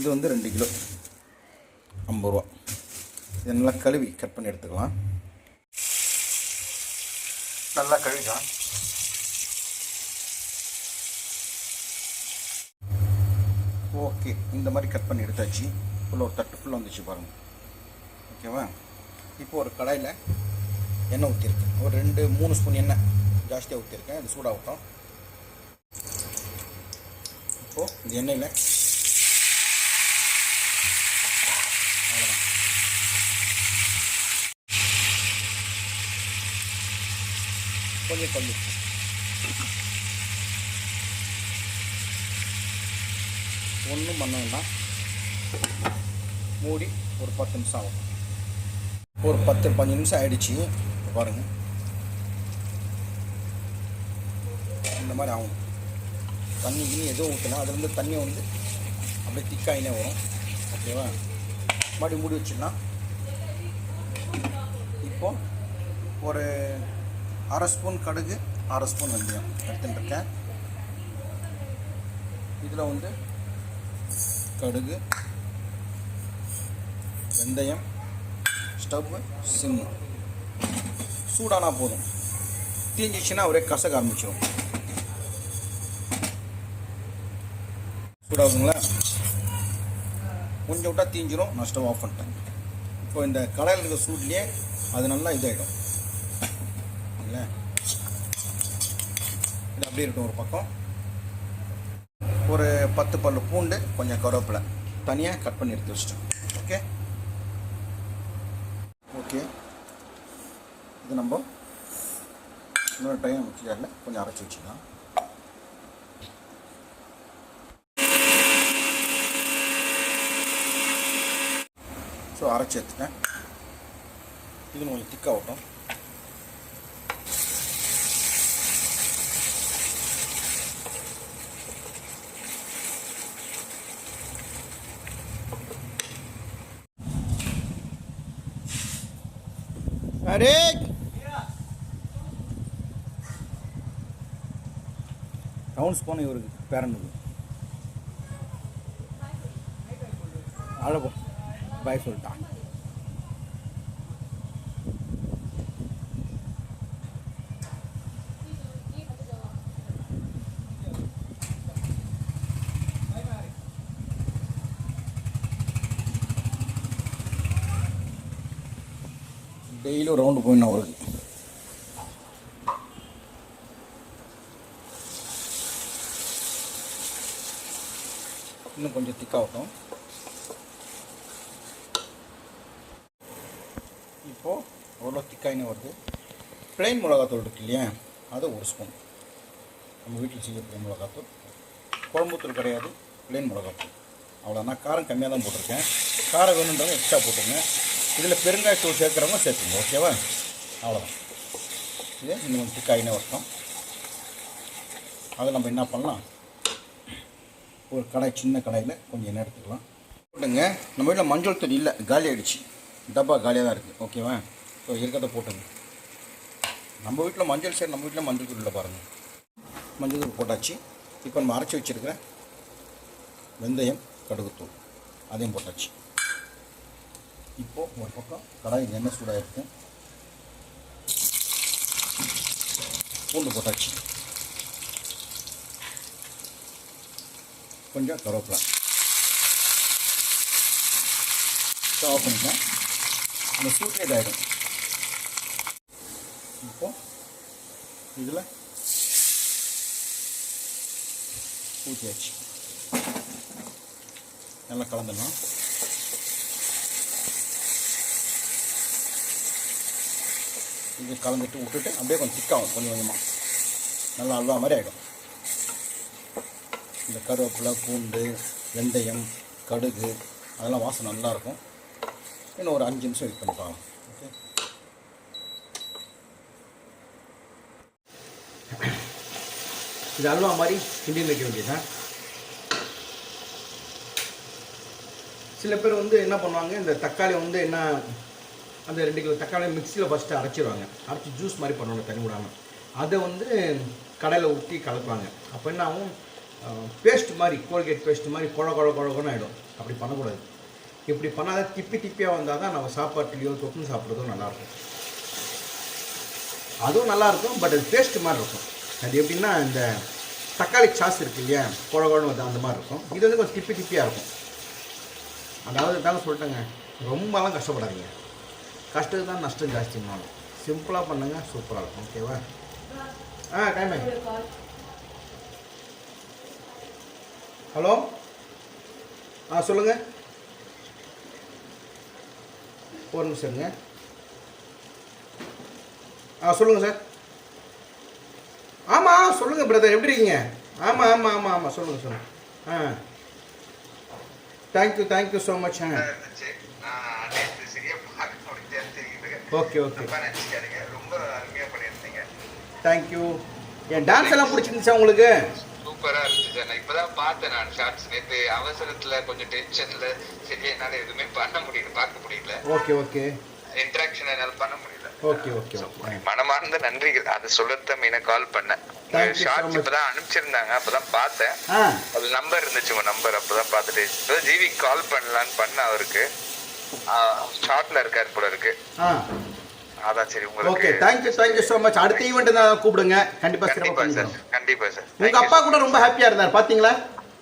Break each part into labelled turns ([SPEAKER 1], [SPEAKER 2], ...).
[SPEAKER 1] இது வந்து ரெண்டு கிலோ. ஐம்பது ரூபா. இதை நல்லா கழுவி கட் பண்ணி எடுத்துக்கலாம். நல்லா கழுவிக்கலாம். ஓகே இந்த மாதிரி கட் பண்ணி எடுத்தாச்சு. ஃபுல்லாக ஒரு தட்டு ஃபுல்லாக வந்துச்சு பாருங்கள் ஓகேவா இப்போ ஒரு கடாயில் எண்ணெய் ஊற்றிருக்கேன் ஒரு ரெண்டு மூணு ஸ்பூன் எண்ணெய் ஜாஸ்தியாக ஊற்றிருக்கேன் அது ஊற்றும் இப்போது இந்த எண்ணெயில் கொஞ்சம் கம்மி. ஒன்றும் பண்ண வேண்டாம். மூடி ஒரு பத்து நிமிஷம் ஆகும். ஒரு பத்து பதினஞ்சு நிமிஷம் ஆகிடுச்சி பாருங்கள் பாருங்க. இந்த மாதிரி ஆகும். தண்ணி கிண்ணி எதுவும் ஊற்றலாம் அதுலேருந்து தண்ணி வந்து அப்படியே திக்காயினே வரும். ஓகேவா மறுபடியும் மூடி வச்சிடலாம். இப்போ ஒரு அரை ஸ்பூன் கடுகு அரை ஸ்பூன் வெந்தயம் எடுத்துட்டுருக்கேன். இதில் வந்து கடுகு வெந்தயம் ஸ்டவ் சிம்மு. சூடானா போதும். தீஞ்சிச்சுன்னா ஒரே கசக்க ஆரம்பிச்சிடும் சூடாகுங்களா கொஞ்சம் விட்டா தீஞ்சிரும். நான் ஸ்டவ் ஆஃப் பண்ணிட்டேன். இப்போ இந்த கடையில் இருக்க சூட்லேயே அது நல்லா இதாகிடும் இல்லை இது இருக்கட்டும் ஒரு பக்கம். ஒரு பத்து பல்லு பூண்டு கொஞ்சம் கருவேப்பிலை தனியாக கட் பண்ணி எடுத்து வச்சிட்டோம். ஓகே ஓகே இது நம்ம இன்னொரு டைம் மிக்சியில் கொஞ்சம் அரைச்சி வச்சுக்கலாம். ஸோ அரைச்சி எடுத்துட்டேன். இது கொஞ்சம் திக்காகட்டும் அரே ரவுண்ட்ஸ் போன இவருக்கு பேரனுக்கு அழகும் பாய் சொல்லிட்டான். டெய்லியும் ரவுண்டு போயிடணும் அவருக்கு இன்னும் கொஞ்சம் திக்காகட்டும் இப்போது அவ்வளோ திக்காயினே வருது? பிளெயின் மிளகாத்தூள் இருக்கு இல்லையா? அது ஒரு ஸ்பூன் நம்ம வீட்டில் செய்யக்கூடிய மிளகாத்தூள். குழம்புத்தூள் கிடையாது பிளெயின் மிளகாத்தூள். அவ்வளோ நான் காரம் கம்மியாக தான் போட்டிருக்கேன். காரம் வேணுன்றதை எக்ஸ்ட்ரா போட்டுருங்க இதில் பெருங்காயத்தூள் சேர்க்குறவங்க சேர்த்துங்க ஓகேவா? அவ்வளோதான் இது இன்னும் கொஞ்சம் திக்காயினே வரட்டும். அதை நம்ம என்ன பண்ணலாம்? ஒரு கடாய் சின்ன கடாயில் கொஞ்சம் எண்ணெய் எடுத்துக்கலாம். போட்டுங்க. நம்ம வீட்டில் மஞ்சள் தூள் இல்லை காலி ஆகிடுச்சு டப்பா காலியாக தான் இருக்குது ஓகேவா? ஸோ இருக்கிறத போட்டுங்க. நம்ம வீட்டில் மஞ்சள் சரி நம்ம வீட்டில் மஞ்சள் தூள் இல்லை பாருங்கள் மஞ்சள் தூள் போட்டாச்சு. இப்போ நம்ம அரைச்சி வச்சுருக்கிற வெந்தயம் கடுகுத்தூள் அதையும் போட்டாச்சு. இப்போது ஒரு பக்கம் கடாயில் எண்ணெய் சூடாக பூண்டு போட்டாச்சு. கொஞ்சம் கருவேப்பிலை. ஸ்டவ் பண்ணிக்கலாம். அந்த சூட்லேயே இதாகிடும் இப்போ இதில் ஊற்றியாச்சு நல்லா கலந்துடலாம். இது கலந்துட்டு விட்டுட்டு அப்படியே கொஞ்சம் திக்காகும் கொஞ்சம் கொஞ்சமாக நல்லா அல்வா மாதிரி ஆகிடும் இந்த கருவேப்பிலை பூண்டு வெந்தயம் கடுகு அதெல்லாம் வாசனை நல்லாயிருக்கும் இன்னும் ஒரு அஞ்சு நிமிஷம் வெயிட் பண்ணி பார்க்கலாம் ஓகே இது அல்வா மாதிரி கிண்டி வைக்க வேண்டியதுதான். சில பேர் வந்து என்ன பண்ணுவாங்க இந்த தக்காளி வந்து என்ன அந்த ரெண்டு கிலோ தக்காளி மிக்சியில் ஃபஸ்ட்டு அரைச்சிடுவாங்க அரைச்சி ஜூஸ் மாதிரி பண்ணுவாங்க தண்ணி விடாமல் அதை வந்து கடையில் ஊற்றி கலக்குவாங்க அப்போ என்ன ஆகும்? பேஸ்ட் மாதிரி கோல்கேட் பேஸ்ட் மாதிரி குழ குழ குழகுன்னு ஆகிடும் அப்படி பண்ணக்கூடாது. இப்படி பண்ணாத திப்பி திப்பியாக வந்தால் தான் நம்ம சாப்பாட்டுலேயோ தொட்டு சாப்பிட்றதும் நல்லாயிருக்கும். அதுவும் நல்லாயிருக்கும் பட் அது பேஸ்ட் மாதிரி இருக்கும். அது எப்படின்னா இந்த தக்காளி சாஸ் இருக்கு இல்லையா? குழ குழன்னு வந்து அந்த மாதிரி இருக்கும். இது வந்து கொஞ்சம் திப்பி திப்பியாக இருக்கும். அதாவது தாங்க சொல்லிட்டேங்க. ரொம்பலாம் கஷ்டப்படாதீங்க. கஷ்டத்துக்கு தான் நஷ்டம் ஜாஸ்தினாலும் சிம்பிளாக பண்ணுங்கள் சூப்பராக இருக்கும். ஓகேவா ஆ டைம் ஹலோ ஆ சொல்லுங்கள் ஒரு நிமிஷங்க ஆ சொல்லுங்கள் சார் ஆமாம் சொல்லுங்கள் பிரதர் எப்படி இருக்கீங்க? ஆமாம் ஆமாம் ஆமாம் ஆமாம் சொல்லுங்கள் சொல்லுங்கள் ஆ. Thank you thank you so much ah. Okay okay
[SPEAKER 2] நினைச்சுக்காதீங்க. ரொம்ப அருமையா பண்ணியிருந்தீங்க.
[SPEAKER 1] தேங்க்யூ என் டான்ஸ் எல்லாம் பிடிச்சிருந்துச்சா உங்களுக்கு?
[SPEAKER 2] சூப்பரா இருந்துச்சு சார். நான் இப்பதான் பார்த்தேன் நான் shots. நேத்து அவசரத்துல கொஞ்சம் டென்ஷன்ல சரியா என்னால எதுவுமே பண்ண முடியல பார்க்க முடியல.
[SPEAKER 1] ஓகே ஓகே
[SPEAKER 2] இன்டராக்ஷன் என்னால பண்ண முடியல.
[SPEAKER 1] ஓகே ஓகே
[SPEAKER 2] மனமார்ந்த நன்றிகள். அது சொல்லத்த மீன கால் பண்ணேன். ஷார்ட்ஸ். இப்பதான் அனுப்பிச்சிருந்தாங்க. அப்பதான் பார்த்தேன். அது நம்பர் இருந்துச்சு உங்க நம்பர் அப்பதான் பார்த்துட்டு. ஜிவி கால் பண்ணலான்னு பண்ண அவருக்கு. ஷார்ட்ல இருக்காரு போல இருக்கு. அதான் சரி
[SPEAKER 1] ஓகே
[SPEAKER 2] உங்களுக்கு
[SPEAKER 1] thank you thank you so much அடுத்த ஈவெண்ட் தான் கூப்பிடுங்க.
[SPEAKER 2] கண்டிப்பா சார்
[SPEAKER 1] பண்ணிக்கலாம்.
[SPEAKER 2] கண்டிப்பா சார்
[SPEAKER 1] உங்க அப்பா கூட ரொம்ப ஹாப்பியா இருந்தார் பாத்தீங்களா?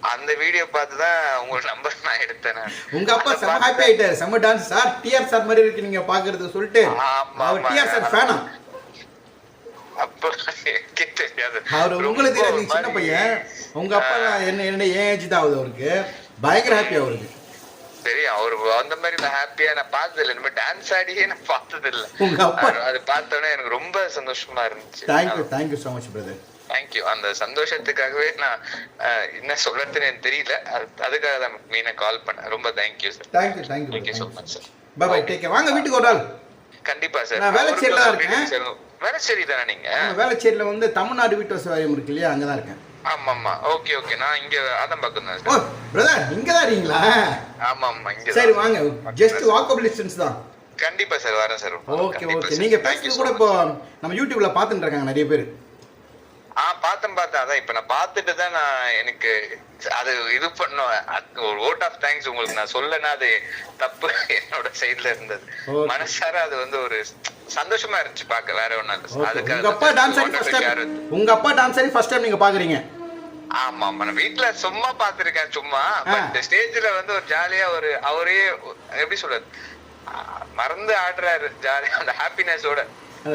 [SPEAKER 2] அந்த வீடியோ பார்த்து தான் உங்க நம்பர் நான் எடுத்தேன் நான்.
[SPEAKER 1] உங்க அப்பா
[SPEAKER 2] பார்த்து-
[SPEAKER 1] ஹாப்பி ஆயிட்டாரு. செம்ம டான்ஸ் சார் டிஆர் சார் மாதிரி இருக்கு நீங்க பாக்குறது சொல்லிட்டு. அவர். டிஆர் சார் ஃபேனா
[SPEAKER 2] அப்போ தெரியாது.
[SPEAKER 1] அவர் உங்களுக்கு தெரியாது சின்ன பையன். உங்க அப்பா என்ன என்ன ஏஜ் தான் ஆகுது அவருக்கு. பயங்கர ஹாப்பி அவருக்கு.
[SPEAKER 2] சரி அவரு அந்த மாதிரி நான் ஹாப்பியா நான் பார்த்தது இல்லை இந்த டான்ஸ் ஆடியே நான் பார்த்தது இல்ல அது- பார்த்தோன்னே எனக்கு ரொம்ப சந்தோஷமா இருந்துச்சு.
[SPEAKER 1] Thank you thank you so much brother
[SPEAKER 2] thank you அந்த சந்தோஷத்துக்காகவே நான் என்ன சொல்றதுன்னு எனக்கு தெரியல. அது- அதுக்காக தான் மீனை கால் பண்ணேன் ரொம்ப thank you sir
[SPEAKER 1] thank you thank you
[SPEAKER 2] thank you so much sir
[SPEAKER 1] bye bye take வாங்க வீட்டுக்கு ஒரு நாள்
[SPEAKER 2] கண்டிப்பா சார்
[SPEAKER 1] நான் வேளச்சேரியில இருக்கேன்.
[SPEAKER 2] வேலைச்சேரி தானே நீங்க?
[SPEAKER 1] வேளச்சேரியில் வந்து தமிழ்நாடு வீட்டு வசதி இருக்கு இல்லையா? அங்கே தான் இருக்கேன்.
[SPEAKER 2] ஆமா ஆமா ஓகே ஓகே நான் இங்க அதான் பக்கம் தான்
[SPEAKER 1] ஓ பிரதர் இங்கே தான் இருக்கீங்களா?
[SPEAKER 2] ஆமா ஆமா இங்க
[SPEAKER 1] சரி வாங்க. ஜஸ்ட் வாக்கபிள் டிஸ்டன்ஸ் தான்.
[SPEAKER 2] கண்டிப்பா சார் வரேன் சார்
[SPEAKER 1] ஓகே ஓகே நீங்க பேசுறது கூட இப்போ நம்ம யூடியூப்ல பார்த்துட்டு இருக்காங்க நிறைய பேர்.
[SPEAKER 2] ஆ பார்த்தேன் பார்த்தேன். அதான் இப்ப நான் பார்த்துட்டு தான் நான் எனக்கு அது இது பண்ணும். ஒரு ஓட் ஆஃப் தேங்க்ஸ் உங்களுக்கு நான் சொல்லனா அது தப்பு. என்னோட சைடுல இருந்தது. மனசார அது வந்து ஒரு சந்தோஷமா இருந்துச்சு பார்க்க வேற ஒண்ணும்
[SPEAKER 1] ஓகே உங்க அப்பா டான்ஸ் ஆடி ஃபர்ஸ்ட் டைம் உங்க அப்பா டான்ஸ் ஆடி ஃபர்ஸ்ட் டைம் நீங்க பாக்குறீங்க
[SPEAKER 2] ஆமா ஆமா. நான் வீட்ல சும்மா பாத்திருக்கேன் சும்மா. பட் ஸ்டேஜ்ல வந்து ஒரு ஜாலியா ஒரு அவரே எப்படி சொல்றது? மறந்து ஆடுறாரு ஜாலியா அந்த ஹாப்பினஸோட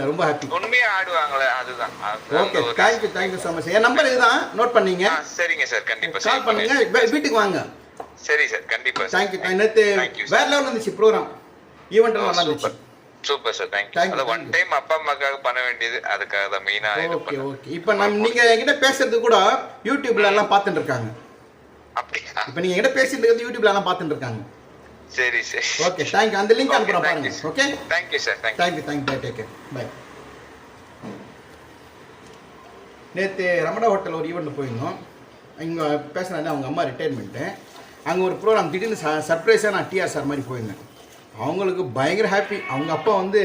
[SPEAKER 1] ரொம்ப ஹாப்பி
[SPEAKER 2] உண்மையா ஆடுவாங்களே அதுதான்.
[SPEAKER 1] ஓகே
[SPEAKER 2] அந்த ஒரு-
[SPEAKER 1] thank you thank you so much N number இதுதான். நோட் பண்ணீங்க.
[SPEAKER 2] சரிங்க சார் கண்டிப்பா
[SPEAKER 1] கால் பண்ணுங்க. வீட்டுக்கு வாங்க.
[SPEAKER 2] சரி சார் கண்டிப்பா Thank you, sir.
[SPEAKER 1] வேற லெவல் இருந்துச்சு ப்ரோக்ராம் ஈவெண்ட் நல்லா இருந்துச்சு
[SPEAKER 2] சூப்பர் சார் தேங்க்யூ அதான் ஒன். டைம் அப்பா அம்மாக்காக பண்ண வேண்டியது. அதுக்காக தான் மெயினா இது
[SPEAKER 1] ஓகே ஓகே இப்போ நம்ம நீங்க என்கிட்ட பேசுறது கூட யூடியூப்ல எல்லாம் பார்த்துட்டு இருக்காங்க.
[SPEAKER 2] அப்படியா?
[SPEAKER 1] இப்போ நீங்க என்கிட்ட பேசிட்டு இருக்கிறது யூடியூப்ல எல்லாம் பார்த்துட்டு இருக்காங்க.
[SPEAKER 2] சரி சரி.
[SPEAKER 1] ஓகே தேங்க்யூ அந்த லிங்க் அனுப்புறேன் பாருங்க. Okay
[SPEAKER 2] thank you sir thank you
[SPEAKER 1] thank you bye take care bye நேற்று ரமணா ஹோட்டல் ஒரு ஈவெண்ட் போயிருந்தோம். இங்கே பேசுனாங்க அவங்க அம்மா ரிட்டையர்மெண்ட்டு அங்கே ஒரு ப்ரோக்ராம் திடீர்னு சர்ப்ரைஸாக நான் டிஆர் சார் மாதிரி போயிருந்தேன். அவங்களுக்கு பயங்கர ஹாப்பி அவங்க அப்பா வந்து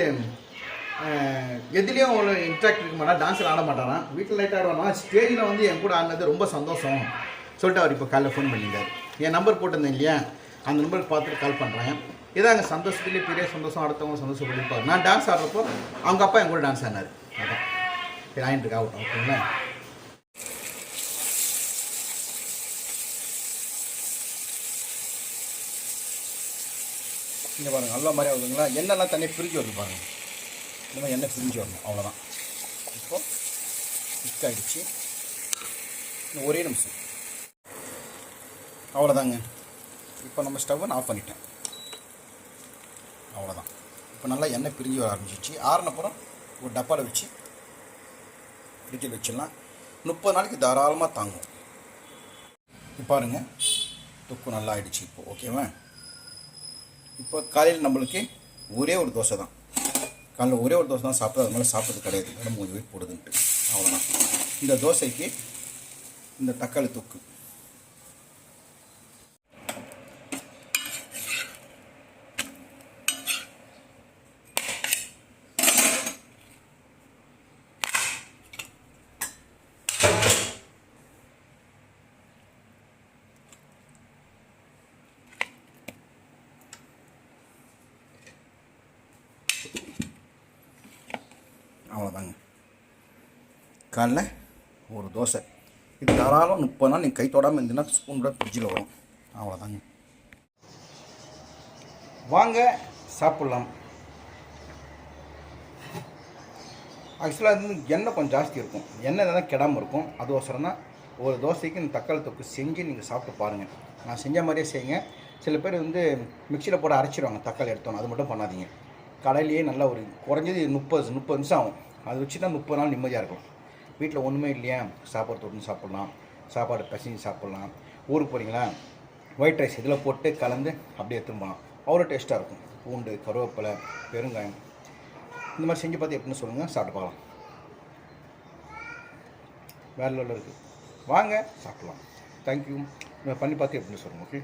[SPEAKER 1] எதுலேயும் அவ்வளோ இன்ட்ராக்ட் இருக்க மாட்டான் டான்ஸில் ஆட மாட்டானா வீட்டில் லைட் ஆடுவானா? ஸ்டேஜில் வந்து என் கூட ஆடினது ரொம்ப சந்தோஷம். சொல்லிட்டு அவர் இப்போ காலைல ஃபோன் பண்ணியிருந்தார் என் நம்பர் போட்டிருந்தேன் இல்லையா? அந்த நம்பருக்கு பார்த்துட்டு கால் பண்ணுறேன் இதாங்க சந்தோஷத்துலேயே பெரிய சந்தோஷம் அடுத்தவங்க சந்தோஷப்பட்டிருப்பார் நான் டான்ஸ் ஆடுறப்போ அவங்க அப்பா என் கூட டான்ஸ் ஆடினார். அதான். சரி இருக்கா ஓகேங்களா இங்கே பாருங்கள் நல்ல மாதிரி ஆகுதுங்களா? எண்ணெய்லாம் தண்ணி பிரிஞ்சு வருது பாருங்கள் இந்த மாதிரி எண்ணெய் பிரிஞ்சு வரணும் அவ்வளோதான் இப்போது திக் ஆகிடுச்சு இன்னும் ஒரே நிமிஷம். அவ்வளோதாங்க இப்போ நம்ம ஸ்டவ்வை நான் ஆஃப் பண்ணிட்டேன். அவ்வளோதான் இப்போ நல்லா எண்ணெய் பிரிஞ்சு வர ஆரம்பிச்சிச்சு ஆறுனப்புறம் ஒரு டப்பாவில் வச்சு ஃப்ரிட்ஜில் வச்சிடலாம். முப்பது நாளைக்கு தாராளமாக தாங்கும். இப்போ பாருங்கள் துப்பு நல்லா ஆகிடுச்சு இப்போது ஓகேவா இப்போ காலையில் நம்மளுக்கு ஒரே ஒரு தோசை தான். காலையில் ஒரே ஒரு தோசை தான் சாப்பிட்டு அது மேலே சாப்பிட்றது கிடையாது. உடம்பு கொஞ்சம் வெயிட் போடுதுன்ட்டு. அவ்வளோதான் இந்த தோசைக்கு இந்த தக்காளி தொக்கு. அவ்வளோதாங்க காலைல ஒரு தோசை. இது தாராளம் முப்பது நாள் நீங்கள் கை தொடாமல் இருந்தீங்கன்னா ஸ்பூன் ஃப்ரிட்ஜில் வரும். அவ்வளோதாங்க வாங்க சாப்பிட்லாம். ஆக்சுவலாக அது வந்து எண்ணெய் கொஞ்சம் ஜாஸ்தி இருக்கும். எண்ணெய் தான் கெடாமல் இருக்கும். அது ஒசரம் தான் ஒரு தோசைக்கு இந்த தக்காளி தொக்கு செஞ்சு நீங்கள் சாப்பிட்டு பாருங்கள் நான் செஞ்ச மாதிரியே செய்யுங்க. சில பேர் வந்து மிக்சியில் போட்டு அரைச்சிடுவாங்க தக்காளி எடுத்தோம் அது மட்டும் பண்ணாதீங்க. கடையிலேயே நல்லா ஒரு குறைஞ்சது முப்பது முப்பது நிமிஷம் ஆகும். அது வச்சு தான் முப்பது நாள் நிம்மதியாக இருக்கும். வீட்டில் ஒன்றுமே இல்லையா? சாப்பாடு தொட்டு சாப்பிட்லாம். சாப்பாடு பிசைஞ்சு சாப்பிட்லாம். ஊருக்கு போகிறீங்களா ஒயிட் ரைஸ் இதில் போட்டு கலந்து அப்படியே திரும்பலாம் அவ்வளோ டேஸ்ட்டாக இருக்கும். பூண்டு கருவேப்பிலை பெருங்காயம். இந்த மாதிரி செஞ்சு பார்த்து எப்படின்னு சொல்லுங்கள் சாப்பிட்டு பார்க்கலாம். வேற லெவலில் இருக்குது வாங்க சாப்பிட்லாம். தேங்க்யூ பண்ணி பார்த்து எப்படின்னு சொல்லுங்கள் ஓகே